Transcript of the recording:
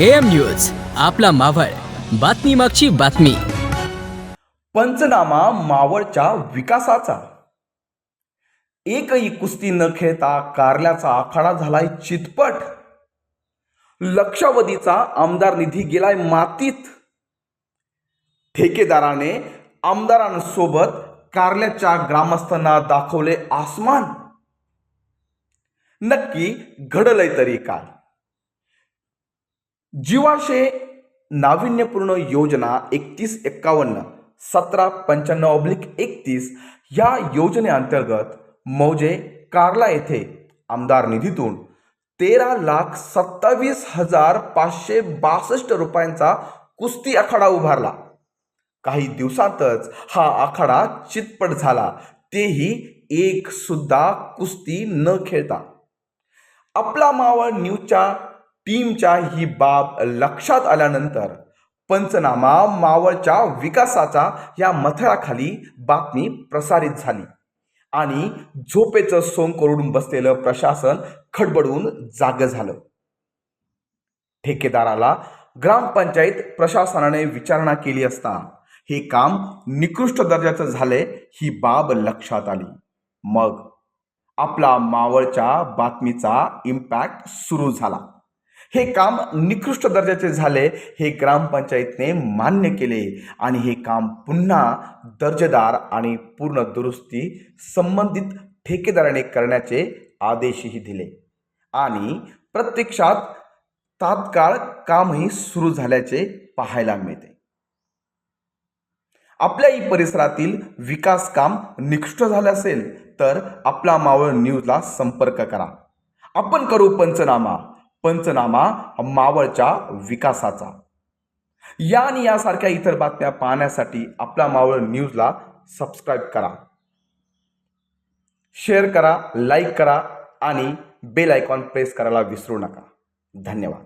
M news आपला मावळ बातमी मागची बातमी. पंचनामा मावळच्या विकासाचा. एकही कुस्ती न खेळता कारल्याचा आखाडा झालाय चितपट. लक्षावधीचा आमदार निधी गेलाय मातीत. ठेकेदाराने आमदारांसोबत कारल्याच्या ग्रामस्थांना दाखवले आसमान. नक्की घडलंय तरी काय? जीवाशे नाविन्यपूर्ण योजना एकतीस एक्कावन्न सतरा पंच्याण्णव ऑब्लिक एकतीस या योजनेअंतर्गत मौजे कार्ला येथे आमदार निधीतून तेरा लाख सत्तावीस हजार पाचशे बासष्ट रुपयांचा कुस्ती आखाडा उभारला. काही दिवसातच हा आखाडा चितपट झाला. तेही एक सुद्धा कुस्ती न खेळता. आपला मावळ न्यूजच्या टीमच्या ही बाब लक्षात आल्यानंतर पंचनामा मावळच्या विकासाचा या मथळाखाली बातमी प्रसारित झाली. आणि झोपेचं सोंग करून बसलेलं प्रशासन खडबडून जाग झालं. ठेकेदाराला ग्रामपंचायत प्रशासनाने विचारणा केली असता हे काम निकृष्ट दर्जाचं झाले ही बाब लक्षात आली. मग आपला मावळच्या बातमीचा इम्पॅक्ट सुरू झाला. हे काम निकृष्ट दर्जाचे झाले हे ग्रामपंचायतने मान्य केले आणि हे काम पुन्हा दर्जेदार आणि पूर्ण दुरुस्ती संबंधित ठेकेदाराने करण्याचे आदेशही दिले. आणि प्रत्यक्षात तात्काळ कामही सुरू झाल्याचे पाहायला मिळते. आपल्याही परिसरातील विकास काम निकृष्ट झाले असेल तर आपला मावळ न्यूजला संपर्क करा. आपण करू पंचनामा. पंचनामा मावळच्या विकासाचा. या आणि यासारख्या इतर बातम्या पाहण्यासाठी आपला मावळ न्यूजला सबस्क्राईब करा. शेअर करा लाईक करा आणि बेल आयकॉन प्रेस करायला विसरू नका. धन्यवाद.